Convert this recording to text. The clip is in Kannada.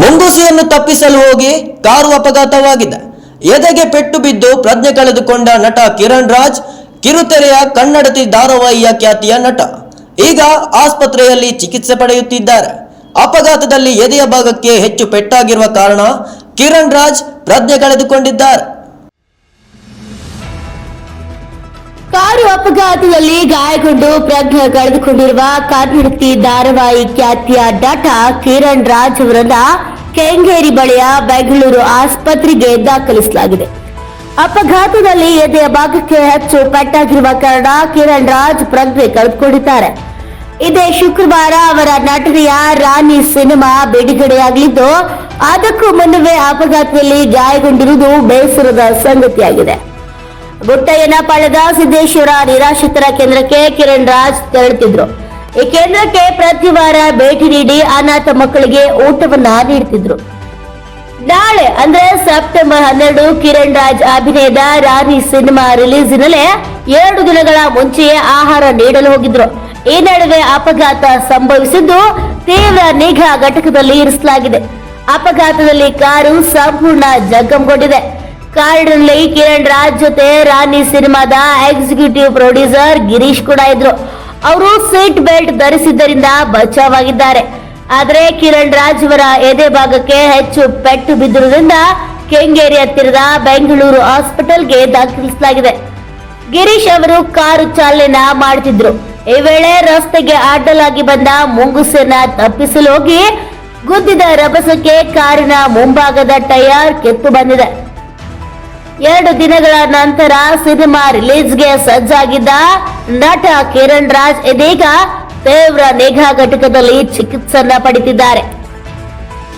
ಮುಂಗುಸಿಯನ್ನು ತಪ್ಪಿಸಲು ಹೋಗಿ ಕಾರು ಅಪಘಾತವಾಗಿದೆ. ಎದೆಗೆ ಪೆಟ್ಟು ಬಿದ್ದು ಪ್ರಜ್ಞೆ ಕಳೆದುಕೊಂಡ ನಟ ಕಿರಣ್ ರಾಜ್, ಕಿರುತೆರೆಯ ಕನ್ನಡತಿ ಧಾರಾವಾಹಿಯ ಖ್ಯಾತಿಯ ನಟ. ಈಗ ಆಸ್ಪತ್ರೆಯಲ್ಲಿ ಚಿಕಿತ್ಸೆ ಪಡೆಯುತ್ತಿದ್ದಾರೆ. ಅಪಘಾತದಲ್ಲಿ ಎದೆಯ ಭಾಗಕ್ಕೆ ಹೆಚ್ಚು ಪೆಟ್ಟಾಗಿರುವ ಕಾರಣ ಕಿರಣ್ ರಾಜ್ ಪ್ರಜ್ಞೆ ಕಳೆದುಕೊಂಡಿದ್ದಾರೆ. ಅಪಘಾತದಲ್ಲಿ ಗಾಯಗೊಂಡು ಪ್ರಜ್ಞೆ ಕಳೆದುಕೊಂಡಿರುವ ಕನ್ನಡತಿ ಧಾರಾವಾಹಿ ಖ್ಯಾತಿಯ ನಟ ಕಿರಣ್ ರಾಜ್ ಅವರನ್ನ ಕೆಂಗೇರಿ ಬಳಿಯ ಬೆಂಗಳೂರು ಆಸ್ಪತ್ರೆಗೆ ದಾಖಲಿಸಲಾಗಿದೆ. ಅಪಘಾತದಲ್ಲಿ ಎದೆಯ ಭಾಗಕ್ಕೆ ಹೆಚ್ಚು ಪೆಟ್ಟಾಗಿರುವ ಕಾರಣ ಕಿರಣ್ ರಾಜ್ ಪ್ರಜ್ಞೆ ಕಳೆದುಕೊಂಡಿದ್ದಾರೆ. ಇದೇ ಶುಕ್ರವಾರ ಅವರ ನಟನೆಯ ರಾಣಿ ಸಿನಿಮಾ ಬಿಡುಗಡೆಯಾಗಲಿದ್ದು, ಅದಕ್ಕೂ ಮುನ್ನವೇ ಅಪಘಾತದಲ್ಲಿ ಗಾಯಗೊಂಡಿರುವುದು ಬೇಸರದ ಸಂಗತಿಯಾಗಿದೆ. ಗುಟ್ಟಯ್ಯನ ಪಾಳ್ಯದ ಸಿದ್ದೇಶ್ವರ ನಿರಾಶ್ರಿತರ ಕೇಂದ್ರಕ್ಕೆ ಕಿರಣ್ ರಾಜ್ ತೆರಳುತ್ತಿದ್ರು. ಈ ಕೇಂದ್ರಕ್ಕೆ ಪ್ರತಿ ವಾರ ಭೇಟಿ ನೀಡಿ ಅನಾಥ ಮಕ್ಕಳಿಗೆ ಊಟವನ್ನ ನೀಡುತ್ತಿದ್ರು ನಾಳೆ, ಅಂದ್ರೆ ಸೆಪ್ಟೆಂಬರ್ ಹನ್ನೆರಡು, ಕಿರಣ್ ರಾಜ್ ಅಭಿನಯದ ರಾಣಿ ಸಿನಿಮಾ ರಿಲೀಸಿನಲ್ಲೇ ಎರಡು ದಿನಗಳ ಮುಂಚೆಯೇ ಆಹಾರ ನೀಡಲು ಹೋಗಿದ್ರು. ಈ ನಡುವೆ ಅಪಘಾತ ಸಂಭವಿಸಿದ್ದು ತೀವ್ರ ನಿಘಾ ಘಟಕದಲ್ಲಿ ಇರಿಸಲಾಗಿದೆ. ಅಪಘಾತದಲ್ಲಿ ಕಾರು ಸಂಪೂರ್ಣ ಜಖಂಗೊಂಡಿದೆ ಕಾರಿನಲ್ಲಿ ಕಿರಣ್ ರಾಜ್ ಜೊತೆ ರಾಣಿ ಸಿನಿಮಾದ ಎಕ್ಸಿಕ್ಯೂಟಿವ್ ಪ್ರೊಡ್ಯೂಸರ್ ಗಿರೀಶ್ ಕೂಡ ಇದ್ರು. ಅವರು ಸೀಟ್ ಬೆಲ್ಟ್ ಧರಿಸಿದ್ದರಿಂದ ಬಚಾವಾಗಿದ್ದಾರೆ. ಆದರೆ ಕಿರಣ್ ರಾಜ್ ಅವರ ಎದೆ ಭಾಗಕ್ಕೆ ಹೆಚ್ಚು ಪೆಟ್ಟು ಬಿದ್ದಿರುವುದರಿಂದ ಕೆಂಗೇರಿ ಹತ್ತಿರದ ಬೆಂಗಳೂರು ಹಾಸ್ಪಿಟಲ್ಗೆ ದಾಖಲಿಸಲಾಗಿದೆ. ಗಿರೀಶ್ ಅವರು ಕಾರು ಚಾಲನೆ ಮಾಡುತ್ತಿದ್ರು ಈ ವೇಳೆ ರಸ್ತೆಗೆ ಅಡ್ಡಲಾಗಿ ಬಂದ ಮುಂಗುಸನ್ನ ತಪ್ಪಿಸಲು ಹೋಗಿ ಗುದ್ದಿದ ರಭಸಕ್ಕೆ ಕಾರಿನ ಮುಂಭಾಗದ ಟೈರ್ ಕೆತ್ತು ಬಂದಿದೆ. ಎರಡು ದಿನಗಳ ನಂತರ ಸಿನಿಮಾ ರಿಲೀಸ್ಗೆ ಸಜ್ಜಾಗಿದ್ದ ನಟ ಕಿರಣ್ ರಾಜ್ ಇದೀಗ ತೀವ್ರ ನಿಗಾ ಘಟಕದಲ್ಲಿ ಚಿಕಿತ್ಸೆಯನ್ನ ಪಡೆದಿದ್ದಾರೆ.